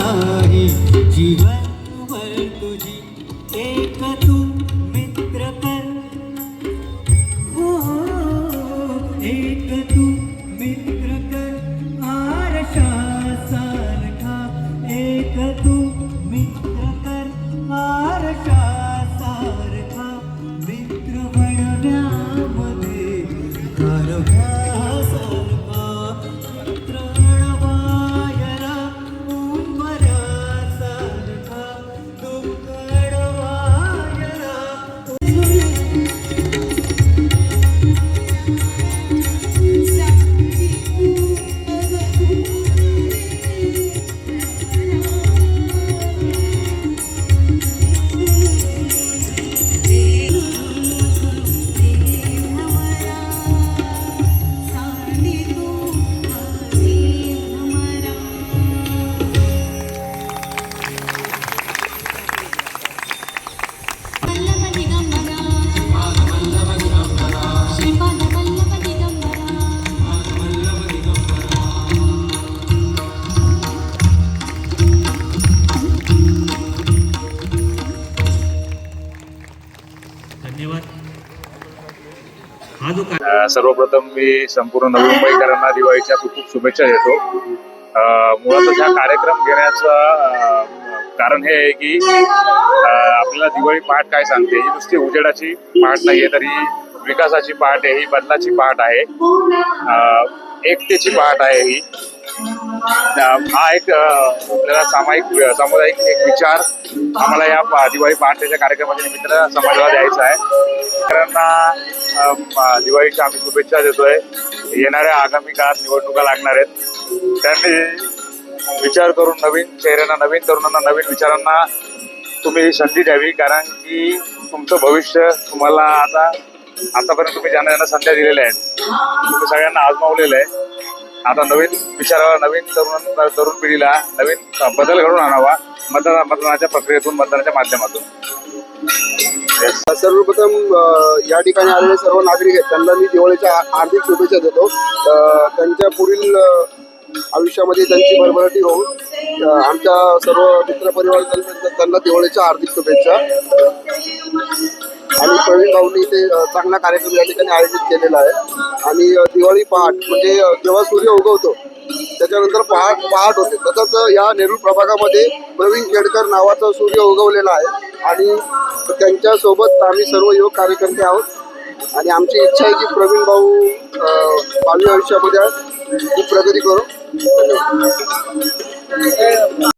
नाही. जीवनभर तुझी एक तू मित्र कर. हो एक तू मित्र कर. आरशा सारखा एक तू मित्र कर. आरशा सारखा मित्र बनण्यामध्ये कारभार सर्वप्रथम मी संपूर्ण नवी मुंबईकरांना दिवाळीच्या खूप खूप शुभेच्छा देतो. मुळात मुळातच हा कार्यक्रम घेण्याचं कारण हे आहे की आपल्याला दिवाळी पहाट काय सांगते ही नुसती उजेडाची पहाट नाहीये तर ही विकासाची पहाट आहे ही बदलाची पहाट आहे. एकतेची पहाट आहे ही. हा एक आपल्याला सामायिक सामुदायिक एक विचार आम्हाला या दिवाळी पहाटेच्या कार्यक्रमाच्या निमित्तानं समाजाला द्यायचा आहे. शेतकऱ्यांना दिवाळीच्या आम्ही शुभेच्छा देतोय. येणाऱ्या आगामी काळात निवडणुका लागणार आहेत. त्यांनी विचार करून नवीन चेहऱ्यांना नवीन तरुणांना नवीन विचारांना तुम्ही ही संधी द्यावी कारण की तुमचं भविष्य तुम्हाला आता आतापर्यंत तुम्ही ज्यांना ज्यांना संध्या दिलेल्या आहेत तुम्ही सगळ्यांना आजमावलेलं आहे. आता नवीन विचाराला नवीन तरुण तरुण पिढीला नवीन बदल घडून आणावा मतदान मतदानाच्या प्रक्रियेतून मतदानाच्या माध्यमातून. सर्वप्रथम या ठिकाणी आलेले सर्व नागरिक आहेत. त्यांना मी दिवाळीच्या आर्थिक हार्दिक शुभेच्छा देतो. त्यांच्या पुढील आयुष्यामध्ये त्यांची भरभराटी होऊन आमच्या सर्व मित्रपरिवार त्यांना दिवाळीच्या हार्दिक शुभेच्छा. आणि प्रवीण भाऊनी ते चांगला कार्यक्रम या ठिकाणी आयोजित केलेला आहे. आणि दिवाळी पहाट म्हणजे जेव्हा सूर्य उगवतो त्याच्यानंतर पहाट पहाट होते. तसंच या नेहरू प्रभागामध्ये प्रवीण खेडकर नावाचा सूर्य उगवलेला आहे. आणि त्यांच्यासोबत आम्ही सर्व युवक कार्यकर्ते आहोत. आणि आमची इच्छा आहे की प्रवीण भाऊ भावी आयुष्यामध्ये खूप प्रगती करू. धन्यवाद.